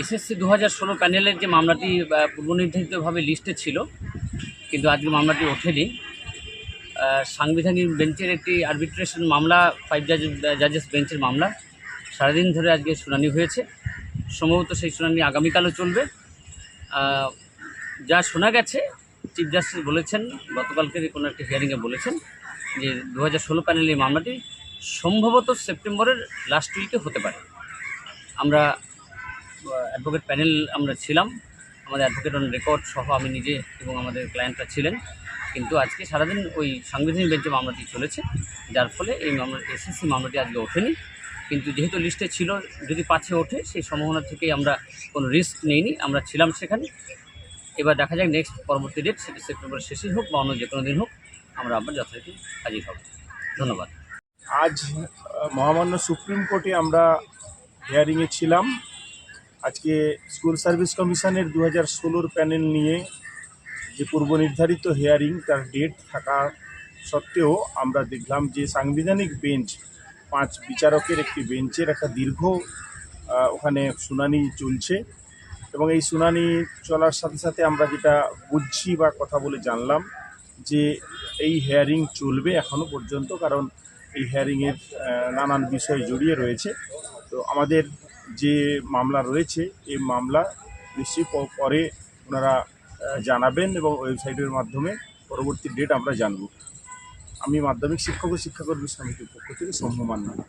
SSC দু হাজার ষোলো প্যানেলের যে মামলাটি পূর্বনির্ধারিতভাবে লিস্টে ছিল, কিন্তু আজকে মামলাটি ওঠেনি। সাংবিধানিক বেঞ্চের একটি আরবিট্রেশন মামলা ফাইভ জাজ জাজেস বেঞ্চের মামলা, সারাদিন ধরে আজকে শুনানি হয়েছে। সম্ভবত সেই শুনানি আগামীকালও চলবে। যা শোনা গেছে চিফ জাস্টিস বলেছেন, গতকালকের কোনো একটা হিয়ারিংয়ে বলেছেন, যে দু হাজার ষোলো প্যানেল এই মামলাটি সম্ভবত সেপ্টেম্বরের লাস্ট উইকে হতে পারে। আমরা অ্যাডভোকেট প্যানেল আমরা ছিলাম। আমাদের অ্যাডভোকেট অন রেকর্ড সহ আমি নিজে এবং আমাদের ক্লায়েন্টরা ছিলেন। কিন্তু আজকে সারাদিন ওই সাংবিধানিক বেঞ্চে মামলাটি চলেছে। যার ফলে এই মামলা এসএসসি মামলাটি আজকে ওঠেনি। কিন্তু যেহেতু লিস্টে ছিল, যদি পাছে ওঠে, সেই সম্ভাবনা থেকেই আমরা কোনো রিস্ক নেইনি। আমরা ছিলাম সেখানে। এবার দেখা যাক নেক্সট পরবর্তী ডেট সেটা সেপ্টেম্বরের শেষেই হোক বা অন্য যে কোনো দিন হোক, আমরা আবার যথারীতি হাজির হব। ধন্যবাদ। আজ মহামান্য সুপ্রিম কোর্টে আমরা হিয়ারিংয়ে ছিলাম। আজকে স্কুল সার্ভিস কমিশনের দু হাজার ষোলোর প্যানেল নিয়ে যে পূর্ব নির্ধারিত হিয়ারিং তার ডেট থাকা সত্ত্বেও আমরা দেখলাম যে সাংবিধানিক বেঞ্চ পাঁচ বিচারকের একটি বেঞ্চের একটা দীর্ঘ ওখানে শুনানি চলছে। এবং এই শুনানি চলার সাথে সাথে আমরা যেটা বুঝছি বা কথা বলে জানলাম যে এই হেয়ারিং চলবে এখনও পর্যন্ত, কারণ এই হেয়ারিংয়ের নানান বিষয় জড়িয়ে রয়েছে। তো আমাদের যে মামলা রয়েছে, এই মামলা নিশ্চয়ই পরে ওনারা জানাবেন এবং ওয়েবসাইটের মাধ্যমে পরবর্তী ডেট আমরা জানব। আমি মাধ্যমিক শিক্ষক ও শিক্ষাকর্মী সমিতির পক্ষ থেকে সম্ভবান মান্না।